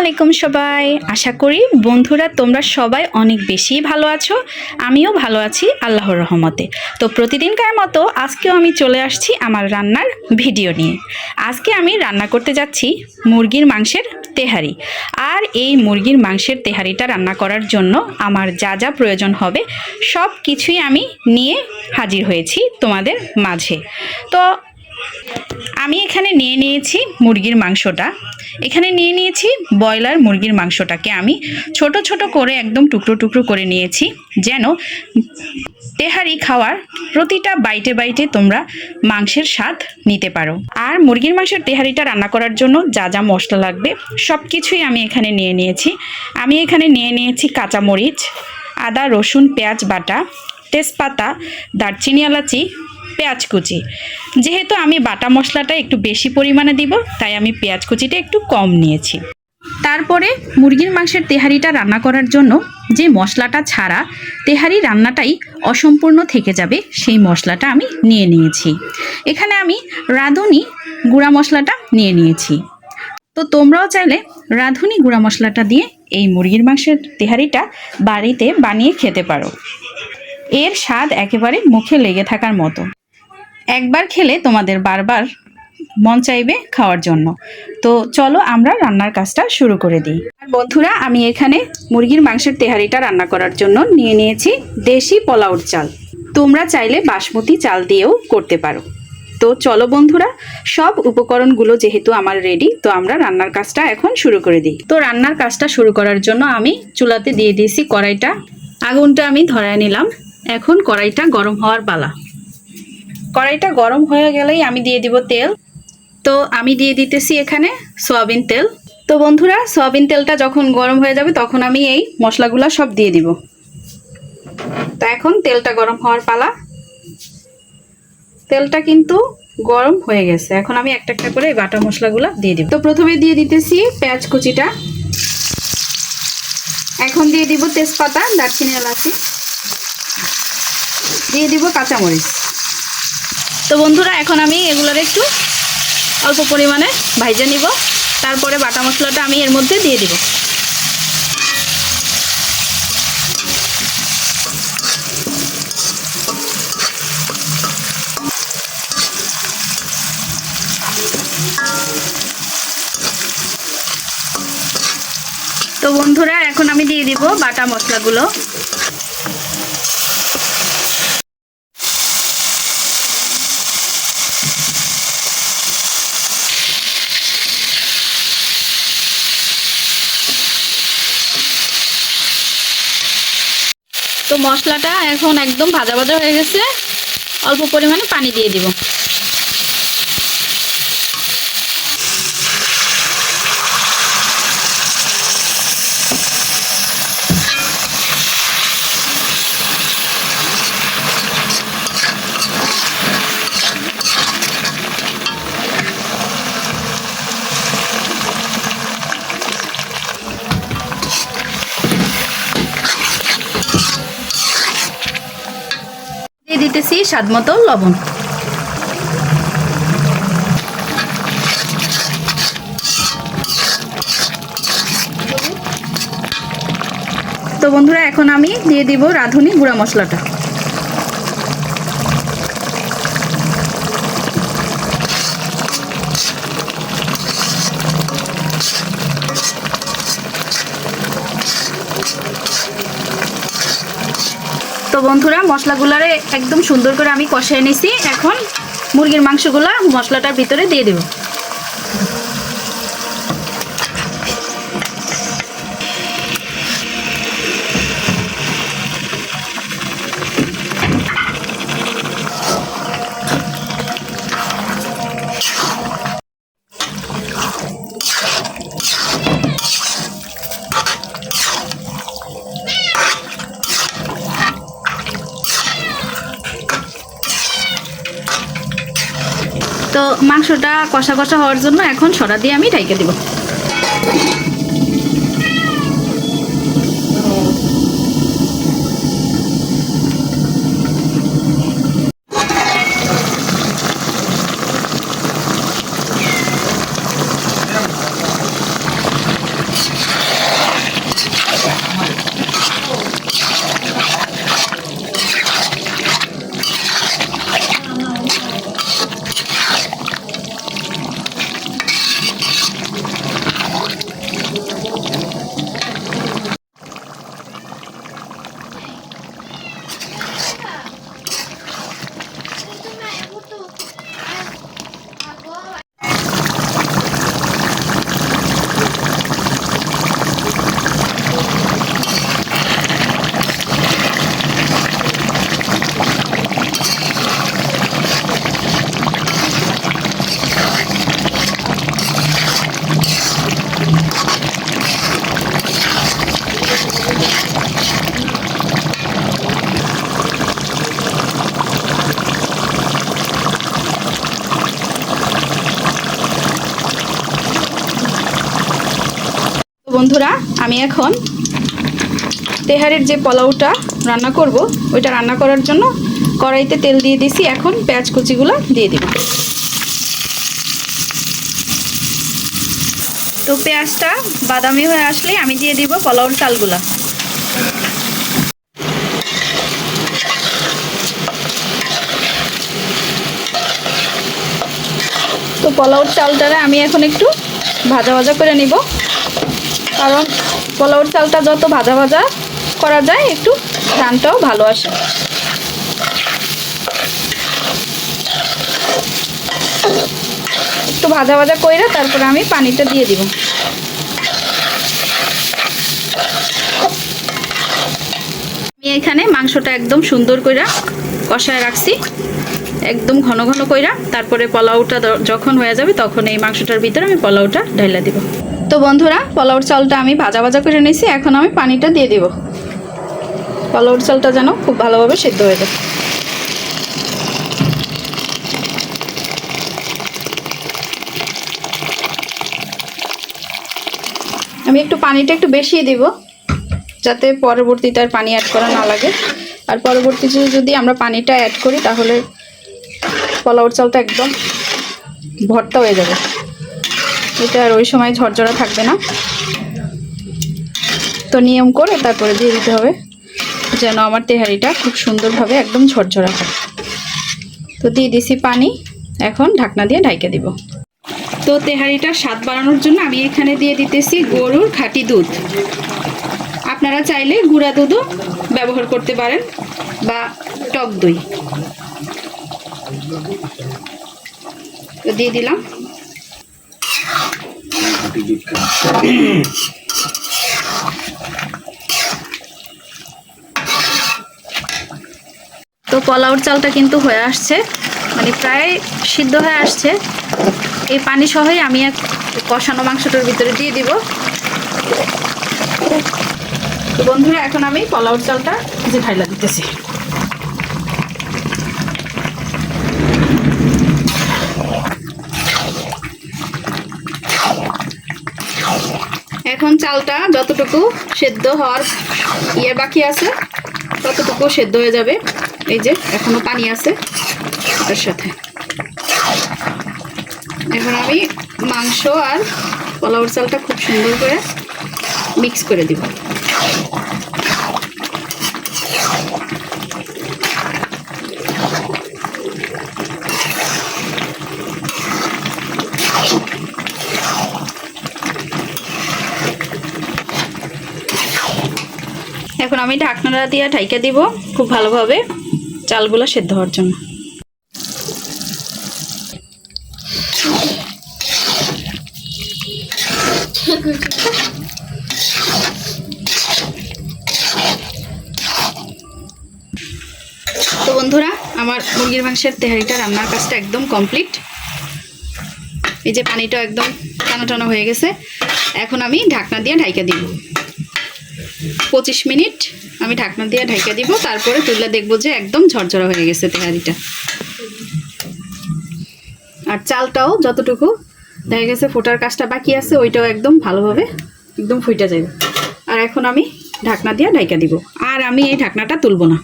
আলাইকুম সবাই। আশা করি বন্ধুরা তোমরা সবাই অনেক বেশি ভালো আছো। আমিও ভালো আছি আল্লাহর রহমতে। তো প্রতিদিনকার মতো আজকেও আমি চলে আসছি আমার রান্নার ভিডিও নিয়ে। আজকে আমি রান্না করতে যাচ্ছি মুরগির মাংসের তেহারি। আর এই মুরগির মাংসের তেহারিটা রান্না করার জন্য আমার যা যা প্রয়োজন হবে সব কিছুই আমি নিয়ে হাজির হয়েছি তোমাদের মাঝে। তো আমি এখানে নিয়ে নিয়েছি মুরগির মাংসটা। এখানে নিয়ে নিয়েছি ব্রয়লার মুরগির মাংসটাকে আমি ছোট ছোট করে একদম টুকরো টুকরো করে নিয়েছি যেন তেহারি খাওয়ার প্রতিটা বাইটে বাইটে তোমরা মাংসের স্বাদ নিতে পারো। আর মুরগির মাংসের তেহারিটা রান্না করার জন্য যা যা মশলা লাগবে সব কিছুই আমি এখানে নিয়ে নিয়েছি। আমি এখানে নিয়ে নিয়েছি কাঁচামরিচ, আদা, রসুন, পেঁয়াজ বাটা, তেজপাতা, দারচিনি, এলাচি পেঁয়াজ কুচি। যেহেতু আমি বাটা মশলাটা একটু বেশি পরিমাণে দিব, তাই আমি পেঁয়াজ কুচিটা একটু কম নিয়েছি। তারপরে মুরগির মাংসের তেহারিটা রান্না করার জন্য যে মশলাটা ছাড়া তেহারি রান্নাটাই অসম্পূর্ণ থেকে যাবে, সেই মশলাটা আমি নিয়ে নিয়েছি। এখানে আমি রাঁধুনি গুঁড়া মশলাটা নিয়ে নিয়েছি। তো তোমরাও চাইলে রাঁধুনি গুঁড়া মশলাটা দিয়ে এই মুরগির মাংসের তেহারিটা বাড়িতে বানিয়ে খেতে পারো। এর স্বাদ একেবারে মুখে লেগে থাকার মতো। একবার খেলে তোমাদের বারবার মন চাইবে খাওয়ার জন্য। তো চলো আমরা রান্নার কাজটা শুরু করে দিই। আর বন্ধুরা, আমি এখানে মুরগির মাংসের তেহারিটা রান্না করার জন্য নিয়ে নিয়েছি দেশি পোলাওর চাল। তোমরা চাইলে বাসমতি চাল দিয়েও করতে পারো। তো চলো বন্ধুরা, সব উপকরণগুলো যেহেতু আমার রেডি তো আমরা রান্নার কাজটা এখন শুরু করে দিই। তো রান্নার কাজটা শুরু করার জন্য আমি চুলাতে দিয়ে দিয়েছি কড়াইটা। আগুনটা আমি ধরায় নিলাম। এখন কড়াইটা গরম হওয়ার পালা। কড়াইটা গরম হয়ে গেলেই আমি দিয়ে দিব তেল। তো আমি দিয়ে দিতেছি এখানে সয়াবিন তেল। তো বন্ধুরা, সয়াবিন তেলটা যখন গরম হয়ে যাবে তখন আমি এই মশলাগুলো সব দিয়ে দিব। তো এখন তেলটা গরম হওয়ার পালা। তেলটা কিন্তু গরম হয়ে গেছে। এখন আমি একটা একটা করে এই বাটা মশলাগুলো দিয়ে দিব। তো প্রথমে দিয়ে দিতেছি পেঁয়াজ কুচিটা। এখন দিয়ে দিব তেজপাতা, দারচিনি, এলাচি। দিয়ে দিব কাঁচামরিচ। তো বন্ধুরা, এখন আমি এগুলোর একটু অল্প পরিমাণে ভাইজে নিব। তারপরে বাটা মশলাটা আমি এর মধ্যে দিয়ে দিব। তো বন্ধুরা, এখন আমি দিয়ে দিব বাটা মশলাগুলো। মশলাটা এখন একদম ভাজা ভাজা হয়ে গেছে। অল্প পরিমাণে পানি দিয়ে দিব। স্বাদ মতো লবণ। তো বন্ধুরা এখন আমি দিয়ে দিব রাঁধুনি গুঁড়া মশলাটা। বন্ধুরা, মশলাগুলারে একদম সুন্দর করে আমি কষিয়ে নিছি। এখন মুরগির মাংসগুলা মশলাটার ভিতরে দিয়ে দেব। তো মাংসটা কষা কষা হওয়ার জন্য এখন সরা দিয়ে আমি ঢাইকে দিব। বন্ধুরা, আমি এখন তেহারের যে পোলাওটা রান্না করব, ওইটা রান্না করার জন্য কড়াইতে তেল দিয়ে দিছি, এখন পেঁয়াজ কুচিগুলো দিয়ে দিব। তো পেঁয়াজটা বাদামি হয়ে আসলে আমি দিয়ে দিব পোলাওর চালগুলা। তো পোলাওর চালটারে আমি এখন একটু ভাজা ভাজা করে নিব। কারণ পোলাওর চালটা যত ভাজা ভাজা করা যায়, একটু ধানটাও ভালো আসে। একটু ভাজা ভাজা কইরা তারপরে আমি পানিটা দিয়ে দিব। আমি এখানে মাংসটা একদম সুন্দর কইরা কষায় রাখছি। একদম ঘন ঘন কইরা, তারপরে পোলাওটা যখন হয়ে যাবে তখন এই মাংসটার ভিতরে আমি পোলাওটা ঢাইলা দিব। তো বন্ধুরা পোলাওর চালটা আমি ভাজা ভাজা করে নিয়েছি, এখন আমি পানিটা দিয়ে দিব। পোলাওর চালটা যেন খুব ভালোভাবে সেদ্ধ হয়ে যায়। আমি একটু পানিটা একটু বেশি দিব, যাতে পরবর্তীতে আর পানি অ্যাড করা না লাগে। আর পরবর্তীতে যদি আমরা পানিটা অ্যাড করি, তাহলে পোলাওর চালটা একদম ভর্তা হয়ে যাবে। এটা আর ওই সময় ঝরঝরা থাকবে না। তো নিয়ম করে তারপরে দিয়ে দিতে হবে, যেন আমার তেহারিটা খুব সুন্দরভাবে একদম ঝরঝরা হয়। তো দিয়ে দিছি পানি, এখন ঢাকনা দিয়ে ঢাইকে দিব। তো তেহারিটার স্বাদ বাড়ানোর জন্য আমি এখানে দিয়ে দিতেছি গরুর খাঁটি দুধ। আপনারা চাইলে গুঁড়া দুধও ব্যবহার করতে পারেন, বা টক দই। দিয়ে দিলাম। তো পোলাওর চালটা কিন্তু হয়ে আসছে। মানে প্রায় সিদ্ধ হয়ে আসছে। এই পানি সহই আমি এক কষানো মাংসটার ভিতরে দিয়ে দিব। তো বন্ধুরা, এখন আমি পোলাওর চালটা যে ঢাইলা দিতেছি এখন চালটা যতটুকু সেদ্ধ হওয়ার ইয়ে বাকি আছে, ততটুকু সেদ্ধ হয়ে যাবে। এই যে, এখনও পানি আছে এর সাথে। এখন আমি মাংস আর পোলাওর চালটা খুব সুন্দর করে মিক্স করে দিব। এখন আমি ঢাকনাটা দিয়ে ঢাইকা দিব খুব ভালোভাবে চালগুলো সেদ্ধ হওয়ার জন্য। তো বন্ধুরা, আমার মুরগির মাংসের তেহারিটা রান্নার কাজটা একদম কমপ্লিট। এই যে পানিটা একদম টানা টানা হয়ে গেছে। এখন আমি ঢাকনা দিয়ে ঢাইকা দিব। পঁচিশ মিনিট আমি ঢাকনা দিয়ে ঢাইকা দিব, তারপরে তুললে দেখব যে একদম ঝরঝরা হয়ে গেছে তেহারিটা। আর চালটাও যতটুকু দেখা গেছে ফোটার কাজটা বাকি আছে, ওইটাও একদম ভালোভাবে একদম ফুইটা যাবে। আর এখন আমি ঢাকনা দিয়ে ঢাইকা দিব, আর আমি এই ঢাকনাটা তুলব না।